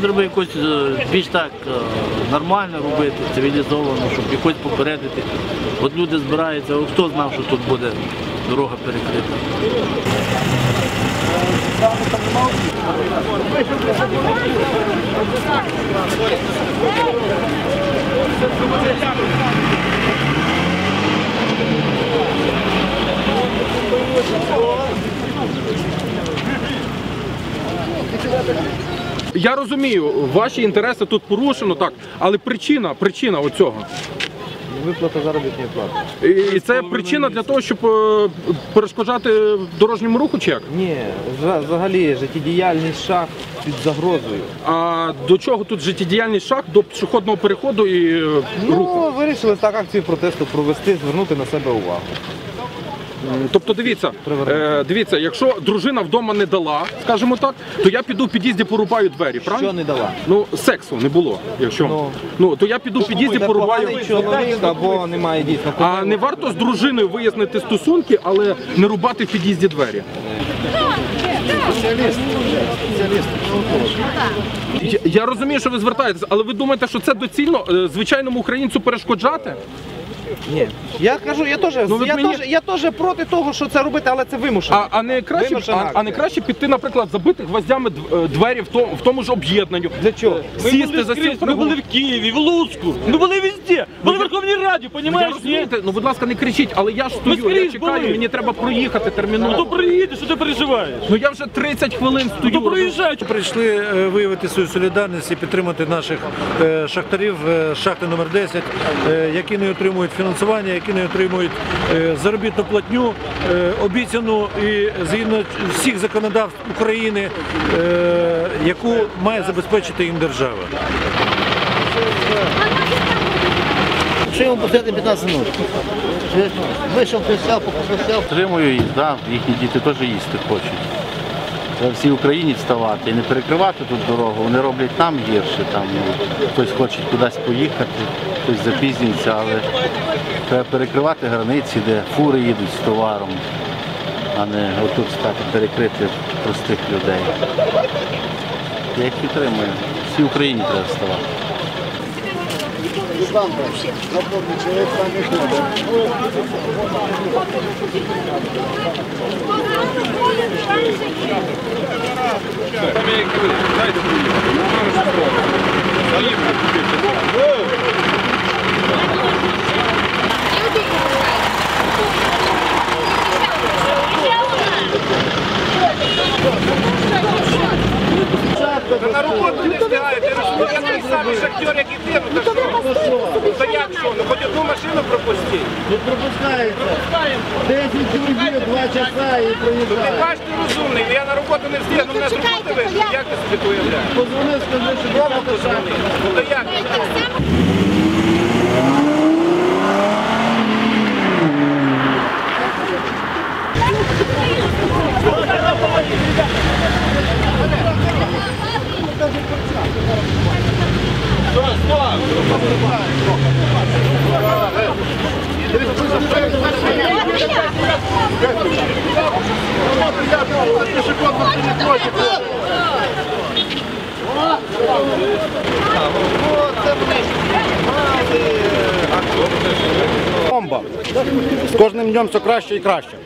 Треба якось е, більш так е, нормально робити, цивілізовано, щоб якось попередити. От люди збираються, хто знав, що тут буде дорога перекрита. Я розумію, ваші інтереси тут порушено, так, але причина, причина оцього. Виплата заробітної плати. І це причина для того, щоб е, перешкоджати дорожньому руху чи як? Ні, за- взагалі життєдіяльність шахт під загрозою. А до чого тут життєдіяльність шахт до пішохідного переходу і е, руху? Ну, вирішили так акцію протесту провести, звернути на себе увагу. Тобто дивіться, е, дивіться, якщо дружина вдома не дала, скажімо так, то я піду в під'їзді порубаю двері, правильно? Що не дала? Ну, сексу не було, якщо. Ну. Ну, то я піду в під'їзді порубаю. чоловік або немає дійсно. А не варто з дружиною вияснити стосунки, але не рубати в під'їзді двері. Я, я розумію, що ви звертаєтесь, але ви думаєте, що це доцільно е, звичайному українцю перешкоджати? Ні. Я кажу, я теж Ну, ви я мені- теж я теж проти того, що це робити, але це вимушено. А, а не краще, Вимушена а, а не акція. краще піти, наприклад, забити гвоздями дв- е, двері в тому, в тому ж об'єднанню. Для чого? Сісти за стіл Ми були в Києві, в Луцьку, ми були везде, були в Верховній Раді, Ну, я понімаєш? Ні? розумієте, ну будь ласка, не кричіть, але я ж стою, я скрізь чекаю, були. мені треба проїхати Ну терміново. то приїдеш, що ти переживаєш? Ну я вже 30 хвилин Ну стою. то проїжджай. Прийшли е, виявити свою солідарність і підтримати наших е, шахтарів е, з шахти номер 10, е, які не отримують фінансування, які не отримують е, заробітну платню, е, обіцяну і згідно всіх законодавств України, е, яку має забезпечити їм держава. Що йому посидіти 15 минут? Вийшов, присяв, попросяв. Підтримую їх, да, їхні діти теж їсти хочуть. Треба всій Україні вставати і не перекривати тут дорогу. Вони роблять нам гірше. Там, ну, хтось хоче кудись поїхати, хтось запізнюється, але треба перекривати границі, де фури їдуть з товаром, а не отут стати перекрити простих людей. Я їх підтримую. Всій Україні треба вставати. На роботу не встигаєте, я такий самий як і ти, ну що? Ну як що? Ну машину пропустіть. Тут пропускається. 10 чоловік, 2 часа і Ти проїжджає. кажеш, ти розумний, ну я роботу не встигну, мене з роботи. Як ти собі то уявляєш? Позвони, скажи, що Кому позвони? Ну то як? Бомба. З кожним днем все краще і краще.